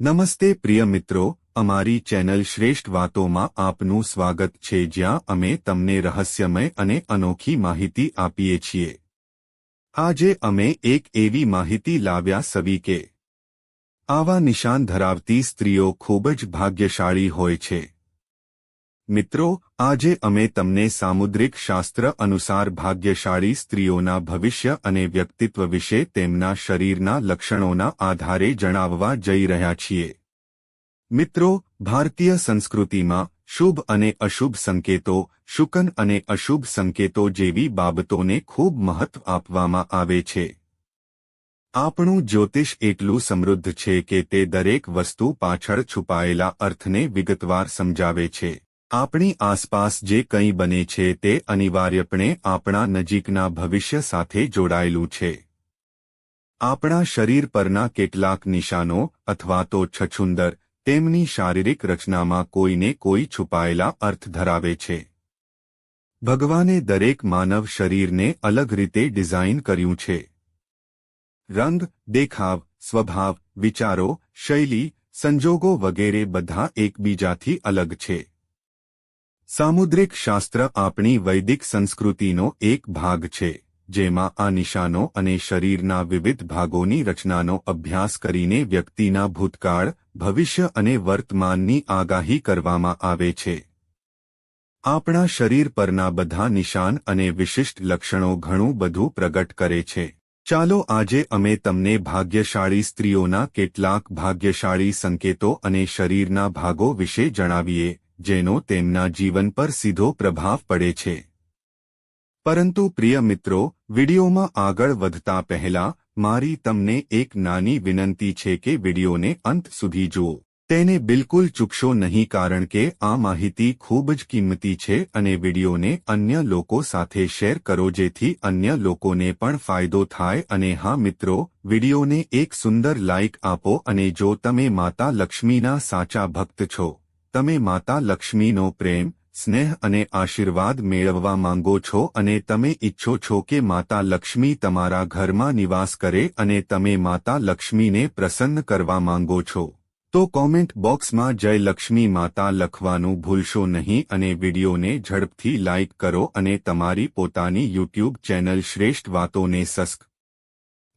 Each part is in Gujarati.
નમસ્તે પ્રિય મિત્રો, અમારી ચેનલ શ્રેષ્ઠ વાતોમાં આપનું સ્વાગત છે જ્યાં અમે તમને રહસ્યમય અને અનોખી માહિતી આપીએ છીએ. આજે અમે એક એવી માહિતી લાવ્યા સવી કે, આવા નિશાન ધરાવતી સ્ત્રીઓ ખૂબ જ ભાગ્યશાળી હોય છે. મિત્રો, આજે અમે તમને સામુદ્રિક શાસ્ત્ર અનુસાર ભાગ્યશાળી સ્ત્રીઓના ભવિષ્ય અને વ્યક્તિત્વ વિશે તેમના શરીરના લક્ષણોના આધારે જણાવવા જઈ રહ્યા છીએ. મિત્રો, ભારતીય સંસ્કૃતિમાં શુભ અને અશુભ સંકેતો, શુકન અને અશુભ સંકેતો જેવી બાબતોને ખૂબ મહત્વ આપવામાં આવે છે. આપણું જ્યોતિષ એટલું સમૃદ્ધ છે કે તે દરેક વસ્તુ પાછળ છુપાયેલા અર્થને વિગતવાર સમજાવે છે. આપણી આસપાસ જે કંઈ બને છે તે અનિવાર્યપણે આપણા નજીકના ભવિષ્ય સાથે જોડાયેલું છે. આપણા શરીર પરના કેટલાક નિશાનો અથવા તો છછુંદર તેમની શારીરિક રચનામાં કોઈને કોઈ છુપાયેલા અર્થ ધરાવે છે. ભગવાને દરેક માનવ શરીરને અલગ રીતે ડિઝાઇન કર્યું છે. રંગ, દેખાવ, સ્વભાવ, વિચારો, શૈલી, સંજોગો વગેરે બધા એકબીજાથી અલગ છે. સામુદ્રિક શાસ્ત્ર આપણી વૈદિક સંસ્કૃતિનો એક ભાગ છે, જેમાં આ નિશાનો અને શરીરના વિવિધ ભાગોની રચનાનો અભ્યાસ કરીને વ્યક્તિના ભૂતકાળ, ભવિષ્ય અને વર્તમાનની આગાહી કરવામાં આવે છે. આપણા શરીર પરના બધા નિશાન અને વિશિષ્ટ લક્ષણો ઘણું બધું પ્રગટ કરે છે. ચાલો આજે અમે તમને ભાગ્યશાળી સ્ત્રીઓના કેટલાક ભાગ્યશાળી સંકેતો અને શરીરના ભાગો વિશે જણાવીએ. જેનો તેમના જીવન પર સીધો પ્રભાવ પડે છે. પરંતુ પ્રિય મિત્રો, વિડીયોમાં આગળ વધતા પહેલા, મારી તમને એક નાની વિનંતી છે કે વિડીયોને અંત સુધી જુઓ. તેને બિલકુલ ચૂકશો નહીં કારણ કે આ માહિતી ખૂબ જ કિંમતી છે અને વિડીયોને અન્ય લોકો સાથે શેર કરો જેથી અન્ય લોકોને પણ ફાયદો થાય અને હા મિત્રો, વિડીયોને એક સુંદર લાઇક આપો અને જો તમે માતા લક્ષ્મીના સાચા ભક્ત છો તમે માતા લક્ષ્મીનો પ્રેમ, સ્નેહ અને આશીર્વાદ મેળવવા માંગો છો અને તમે ઈચ્છો છો કે માતા લક્ષ્મી તમારા ઘરમાં નિવાસ કરે અને તમે માતા લક્ષ્મીને પ્રસન્ન કરવા માંગો છો. તો કોમેન્ટ બોક્સમાં જય લક્ષ્મી માતા લખવાનું ભૂલશો નહીં અને વિડીયોને ઝડપથી લાઇક કરો અને તમારી પોતાની યુટ્યુબ ચેનલ શ્રેષ્ઠ વાતોને સસ્ક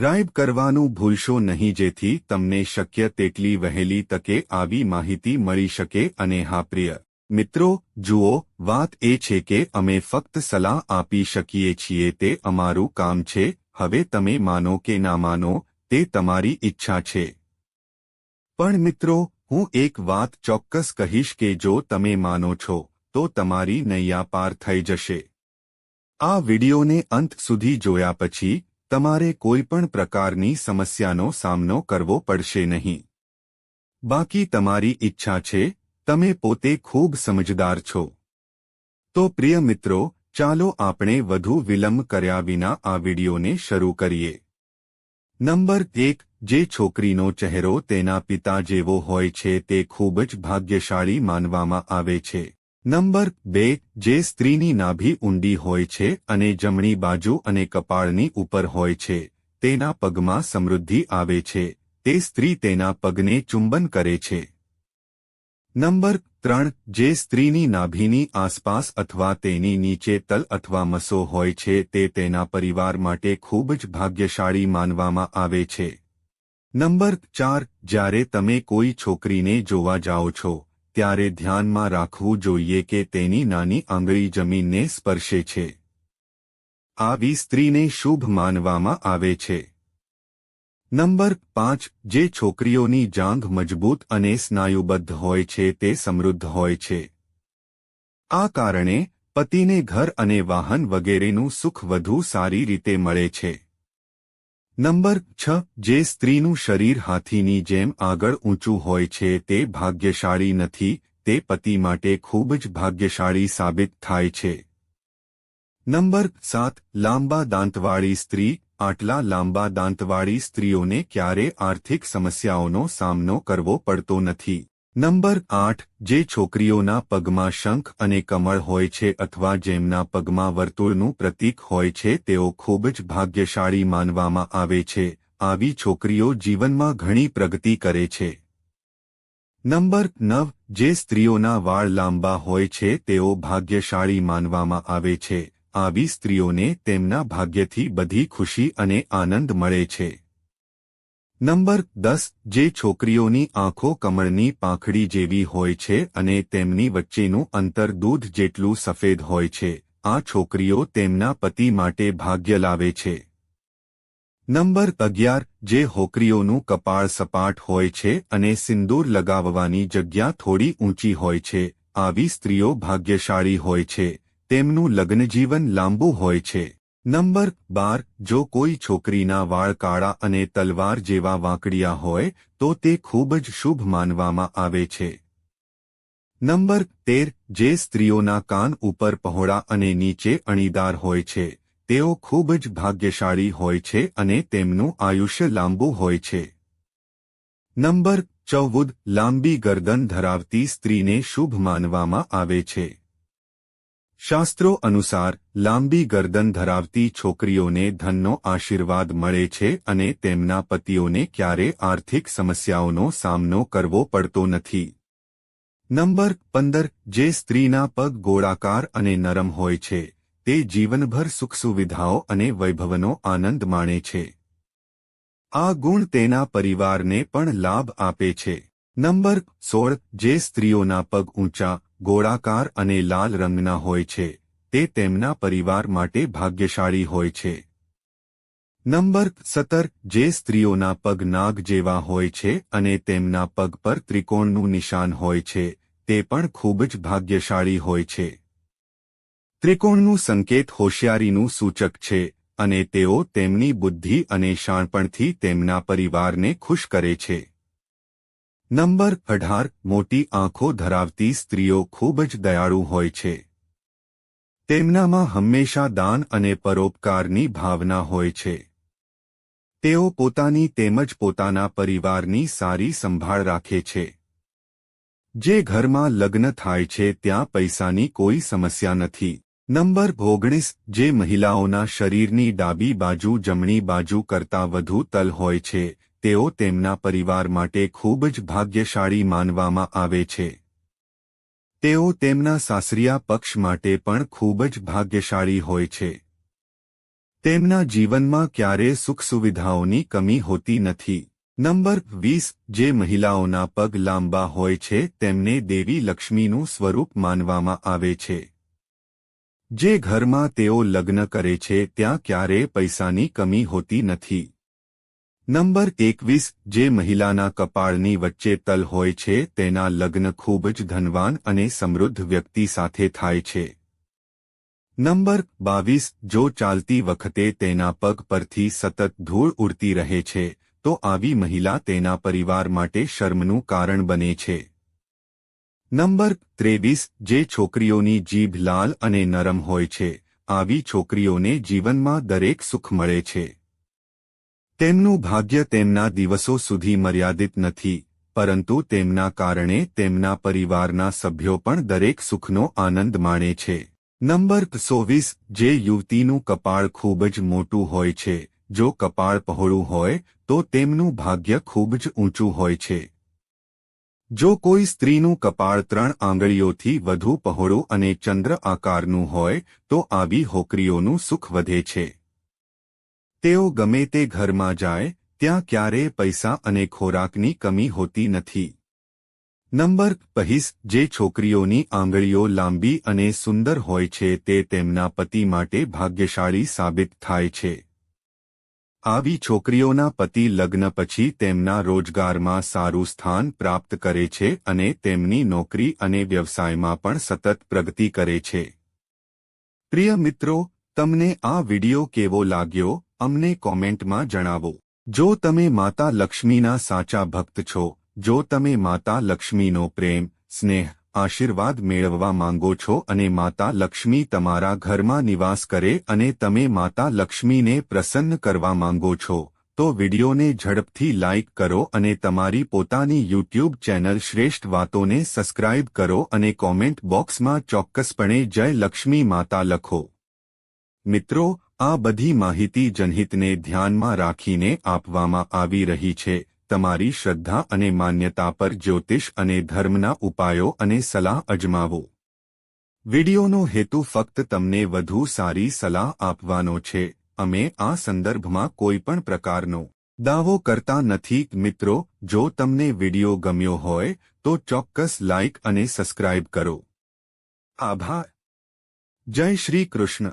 રાઇબ કરવાનું ભૂલશો નહીં જેથી તમને શક્ય તેટલી વહેલી તકે આવી માહિતી મળી શકે અને હા, પ્રિય મિત્રો, જુઓ, વાત એ છે કે અમે ફક્ત સલાહ આપી શકીએ છીએ તે અમારું કામ છે. હવે તમે માનો કે ના માનો, તે તમારી ઈચ્છા છે. પણ મિત્રો, હું એક વાત ચોક્કસ કહીશ કે જો તમે માનો છો, તો તમારી નૈયા પાર થઈ જશે. આ વિડિયોને અંત સુધી જોયા પછી તમારે કોઈપણ પ્રકારની સમસ્યાનો સામનો કરવો પડશે નહીં. બાકી તમારી ઈચ્છા છે, તમે પોતે ખૂબ સમજદાર છો. તો પ્રિય મિત્રો, ચાલો આપણે વધુ વિલંબ કર્યા વિના આ વિડીયોને શરૂ કરીએ. નંબર એક, જે છોકરીનો ચહેરો તેના પિતા જેવો હોય છે તે ખૂબ જ ભાગ્યશાળી માનવામાં આવે છે. નંબર બે, જે સ્ત્રીની નાભી ઊંડી હોય છે અને જમણી બાજુ અને કપાળની ઉપર હોય છે, તેના પગમાં સમૃદ્ધિ આવે છે, તે સ્ત્રી તેના પગને ચુંબન કરે છે. નંબર ત્રણ, જે સ્ત્રીની નાભીની આસપાસ અથવા તેની નીચે તલ અથવા મસો હોય છે, તે તેના પરિવાર માટે ખૂબ જ ભાગ્યશાળી માનવામાં આવે છે. નંબર ચાર, જ્યારે તમે કોઈ છોકરીને જોવા જાઓ છો ત્યારે ધ્યાનમાં રાખવું જોઈએ કે તેની નાની આંગળી જમીનને સ્પર્શે છે. આવી સ્ત્રીને શુભ માનવામાં આવે છે. નંબર પાંચ, જે છોકરીઓની જાંઘ મજબૂત અને સ્નાયુબદ્ધ હોય છે તે સમૃદ્ધ હોય છે. આ કારણે પતિને ઘર અને વાહન વગેરેનું સુખ વધુ સારી રીતે મળે છે. નંબર છ, જે સ્ત્રીનું શરીર હાથીની જેમ આગળ ઊંચું હોય છે, તે ભાગ્યશાળી નથી, તે પતિ માટે ખૂબ જ ભાગ્યશાળી સાબિત થાય છે. નંબર સાત, લાંબા દાંતવાળી સ્ત્રી, આટલા લાંબા દાંતવાળી સ્ત્રીઓને ક્યારે આર્થિક સમસ્યાઓનો સામનો કરવો પડતો નથી. નંબર આઠ, જે છોકરીઓના પગમાં શંખ અને કમળ હોય છે અથવા જેમના પગમાં વર્તુળનું પ્રતીક હોય છે, તેઓ ખૂબ જ ભાગ્યશાળી માનવામાં આવે છે. આવી છોકરીઓ જીવનમાં ઘણી પ્રગતિ કરે છે. નંબર નવ, જે સ્ત્રીઓના વાળ લાંબા હોય છે, તેઓ ભાગ્યશાળી માનવામાં આવે છે. આવી સ્ત્રીઓને તેમના ભાગ્યથી બધી ખુશી અને આનંદ મળે છે. નંબર દસ, જે છોકરીઓની આંખો કમળની પાંખડી જેવી હોય છે અને તેમની વચ્ચેનું અંતર દૂધ જેટલું સફેદ હોય છે, આ છોકરીઓ તેમના પતિ માટે ભાગ્ય લાવે છે. નંબર અગિયાર, જે હોકરીઓનું કપાળ સપાટ હોય છે અને સિંદૂર લગાવવાની જગ્યા થોડી ઊંચી હોય છે, આવી સ્ત્રીઓ ભાગ્યશાળી હોય છે, તેમનું લગ્નજીવન લાંબુ હોય છે. નંબર બાર, જો કોઈ છોકરીના વાળ કાળા અને તલવાર જેવા વાંકડિયા હોય, તો તે ખૂબ જ શુભ માનવામાં આવે છે. નંબર તેર, જે સ્ત્રીઓના કાન ઉપર પહોળા અને નીચે અણીદાર હોય છે, તેઓ ખૂબ જ ભાગ્યશાળી હોય છે અને તેમનું આયુષ્ય લાંબુ હોય છે. નંબર ચૌદ, લાંબી ગરદન ધરાવતી સ્ત્રીને શુભ માનવામાં આવે છે. શાસ્ત્રો અનુસાર, લાંબી ગરદન ધરાવતી છોકરીઓને ધનનો આશીર્વાદ મળે છે અને તેમના પતિઓને ક્યારે આર્થિક સમસ્યાઓનો સામનો કરવો પડતો નથી. નંબર પંદર, જે સ્ત્રીના પગ ગોળાકાર અને નરમ હોય છે, તે જીવનભર સુખ સુવિધાઓ અને વૈભવનો આનંદ માણે છે. આ ગુણ તેના પરિવારને પણ લાભ આપે છે. નંબર સોળ, જે સ્ત્રીઓના પગ ઊંચા ગોળાકાર અને લાલ રંગના હોય છે, તે તેમના પરિવાર માટે ભાગ્યશાળી હોય છે. નંબર સત્તર, જે સ્ત્રીઓના પગ નાગ જેવા હોય છે અને તેમના પગ પર ત્રિકોણનું નિશાન હોય છે, તે પણ ખૂબ જ ભાગ્યશાળી હોય છે. ત્રિકોણનું સંકેત હોશિયારીનું સૂચક છે, અને તેઓ તેમની બુદ્ધિ અને શાણપણથી તેમના પરિવારને ખુશ કરે છે. નંબર અઢાર, મોટી આંખો ધરાવતી સ્ત્રીઓ ખૂબ જ દયાળુ હોય છે. તેમનામાં હંમેશા દાન અને પરોપકારની ભાવના હોય છે. તેઓ પોતાની તેમજ પોતાના પરિવારની સારી સંભાળ રાખે છે. જે ઘરમાં લગ્ન થાય છે ત્યાં પૈસાની કોઈ સમસ્યા નથી. નંબર ઓગણીસ, જે મહિલાઓના શરીરની ડાબી બાજુ જમણી બાજુ કરતાં વધુ તલ હોય છે તેઓ તેમના પરિવાર માટે ખૂબ જ ભાગ્યશાળી માનવામાં આવે છે. તેઓ તેમના સાસરિયા પક્ષ માટે પણ ખૂબ જ ભાગ્યશાળી હોય છે. તેમના જીવનમાં ક્યારે સુખ સુવિધાઓની કમી હોતી નથી. નંબર વીસ, જે મહિલાઓના પગ લાંબા હોય છે, તેમને દેવી લક્ષ્મીનું સ્વરૂપ માનવામાં આવે છે. જે ઘરમાં તેઓ લગ્ન કરે છે, ત્યાં ક્યારે પૈસાની કમી હોતી નથી. નંબર એકવીસ, જે મહિલાના કપાળની વચ્ચે તલ હોય છે, તેના લગ્ન ખૂબ જ ધનવાન અને સમૃદ્ધ વ્યક્તિ સાથે થાય છે. નંબર બાવીસ, જો ચાલતી વખતે તેના પગ પરથી સતત ધૂળ ઉડતી રહે છે, તો આવી મહિલા તેના પરિવાર માટે શર્મનું કારણ બને છે. નંબર ત્રેવીસ, જે છોકરીઓની જીભ લાલ અને નરમ હોય છે, આવી છોકરીઓને જીવનમાં દરેક સુખ મળે છે. તેમનું ભાગ્ય તેમના દિવસો સુધી મર્યાદિત નથી, પરંતુ તેમના કારણે તેમના પરિવારના સભ્યો પણ દરેક સુખનો આનંદ માણે છે. નંબર સોવીસ જે યુવતીનું કપાળ ખૂબ જ મોટું હોય છે, જો કપાળ પહોળું હોય, તો તેમનું ભાગ્ય ખૂબ જ ઊંચું હોય છે. જો કોઈ સ્ત્રીનું કપાળ ત્રણ આંગળીઓથી વધુ પહોળું અને ચંદ્ર આકારનું હોય, તો આવી હોકરીઓનું સુખ વધે છે. તેઓ ગમે તે ઘરમાં જાય, ત્યાં ક્યારેય પૈસા અને ખોરાકની કમી હોતી નથી. નંબર પહીસ જે છોકરીઓની આંગળીઓ લાંબી અને સુંદર હોય છે તે તેમના પતિ માટે ભાગ્યશાળી સાબિત થાય છે. આવી છોકરીઓના પતિ લગ્ન પછી તેમના રોજગારમાં સારું સ્થાન પ્રાપ્ત કરે છે અને તેમની નોકરી અને વ્યવસાયમાં પણ સતત પ્રગતિ કરે છે. પ્રિય મિત્રો, તમને આ વિડિયો કેવો લાગ્યો? અમને કોમેન્ટમાં જણાવો. જો તમે માતા લક્ષ્મીના સાચા ભક્ત છો, જો તમે માતા લક્ષ્મીનો પ્રેમ, સ્નેહ, આશીર્વાદ મેળવવા માંગો છો અને માતા લક્ષ્મી તમારા ઘરમાં નિવાસ કરે અને તમે માતા લક્ષ્મીને પ્રસન્ન કરવા માંગો છો, તો વિડિયોને ઝડપથી લાઇક કરો અને તમારી પોતાની યુટ્યુબ ચેનલ શ્રેષ્ઠ વાતોને સબસ્ક્રાઇબ કરો અને કોમેન્ટ બોક્સમાં ચોક્કસપણે જય લક્ષ્મી માતા લખો. મિત્રો આ બધી માહિતી જનહિતને ધ્યાનમાં રાખીને આપવામાં આવી રહી છે. તમારી શ્રદ્ધા અને માન્યતા પર જ્યોતિષ અને ધર્મના ઉપાયો અને સલાહ અજમાવો. વિડિયોનો હેતુ ફક્ત તમને વધુ સારી સલાહ આપવાનો છે. અમે આ સંદર્ભમાં કોઈપણ પ્રકારનો દાવો કરતા નથી. મિત્રો, જો તમને વિડિયો ગમ્યો હોય, તો ચોક્કસ લાઇક અને સબસ્ક્રાઇબ કરો. આભાર. જય શ્રી કૃષ્ણ.